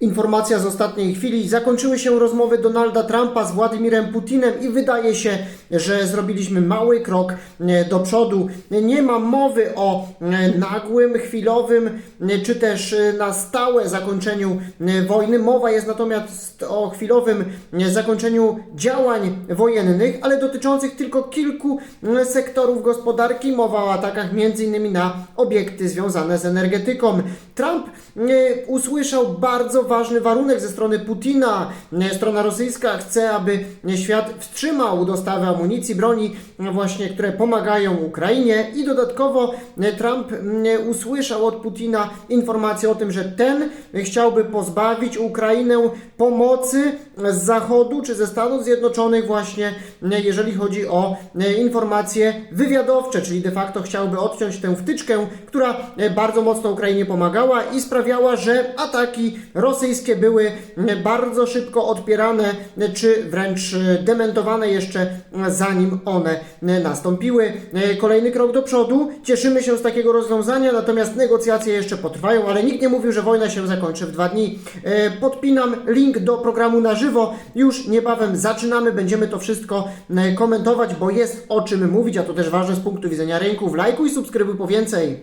Informacja z ostatniej chwili. Zakończyły się rozmowy Donalda Trumpa z Władimirem Putinem i wydaje się, że zrobiliśmy mały krok e, do przodu. Nie ma mowy o e, nagłym, chwilowym e, czy też na stałe zakończeniu wojny. Mowa jest natomiast o chwilowym zakończeniu działań wojennych, ale dotyczących tylko kilku sektorów gospodarki. Mowa o atakach m.in. na obiekty związane z energetyką. Trump usłyszał bardzo ważny warunek ze strony Putina. E, Strona rosyjska chce, aby świat wstrzymał dostawy amunicji, broni, e, właśnie, które pomagają Ukrainie i dodatkowo e, Trump usłyszał od Putina informację o tym, że ten chciałby pozbawić Ukrainę pomocy z Zachodu czy ze Stanów Zjednoczonych właśnie, jeżeli chodzi o informacje wywiadowcze, czyli de facto chciałby odciąć tę wtyczkę, która bardzo mocno Ukrainie pomagała i sprawiała, że ataki rosyjskie były e, bardzo szybko odpierane, e, czy wręcz e, dementowane jeszcze zanim one nastąpiły. Kolejny krok do przodu. Cieszymy się z takiego rozwiązania, natomiast negocjacje jeszcze potrwają, ale nikt nie mówił, że wojna się zakończy w dwa dni. Podpinam link do programu na żywo. Już niebawem zaczynamy, będziemy to wszystko komentować, bo jest o czym mówić, a to też ważne z punktu widzenia rynków. Lajkuj, subskrybuj po więcej.